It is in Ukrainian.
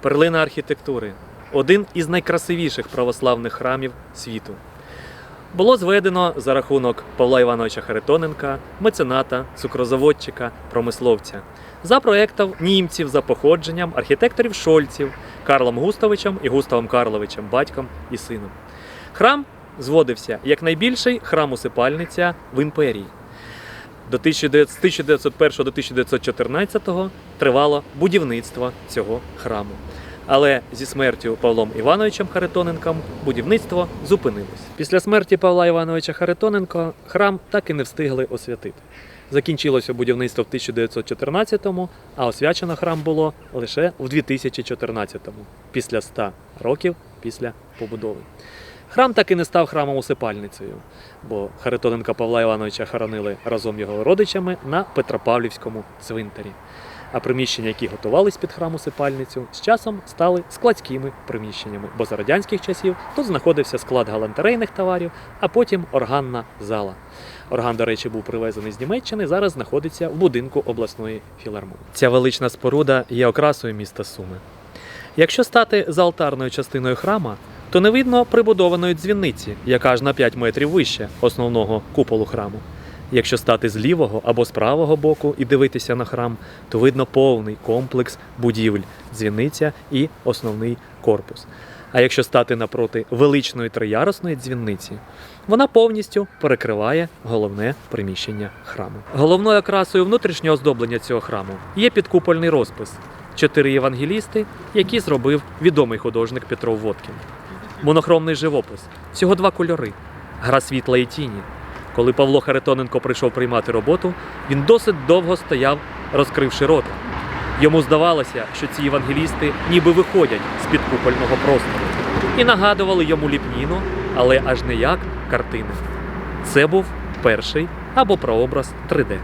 перлина архітектури, один із найкрасивіших православних храмів світу. Було зведено за рахунок Павла Івановича Харитоненка, мецената, цукрозаводчика, промисловця, за проектом німців за походженням архітекторів Шольців Карлом Густавичем і Густавом Карловичем, батьком і сином. Храм зводився як найбільший храм усипальниця в імперії. До 1900 з 1901 до 1914 тривало будівництво цього храму. Але зі смертю Павлом Івановичем Харитоненком будівництво зупинилось. Після смерті Павла Івановича Харитоненка храм так і не встигли освятити. Закінчилося будівництво в 1914-му, а освячено храм було лише в 2014-му, після 100 років після побудови. Храм так і не став храмом усипальницею, бо Харитоненка Павла Івановича хоронили разом його родичами на Петропавлівському цвинтарі. А приміщення, які готувались під храм усипальницю, з часом стали складськими приміщеннями, бо за радянських часів тут знаходився склад галантерейних товарів, а потім органна зала. Орган, до речі, був привезений з Німеччини, зараз знаходиться в будинку обласної філармонії. Ця велична споруда є окрасою міста Суми. Якщо стати за алтарною частиною храма, то не видно прибудованої дзвіниці, яка аж на 5 метрів вище основного куполу храму. Якщо стати з лівого або з правого боку і дивитися на храм, то видно повний комплекс будівель, дзвіниця і основний корпус. А якщо стати напроти величної триярусної дзвіниці, вона повністю перекриває головне приміщення храму. Головною окрасою внутрішнього оздоблення цього храму є підкупольний розпис чотири євангелісти, які зробив відомий художник Петро Водкін. Монохромний живопис, всього два кольори гра світла і тіні. Коли Павло Харитоненко прийшов приймати роботу, він досить довго стояв, розкривши рота. Йому здавалося, що ці євангелісти ніби виходять з підкупольного простору і нагадували йому ліпніну, але аж не як картини. Це був перший або прообраз 3D.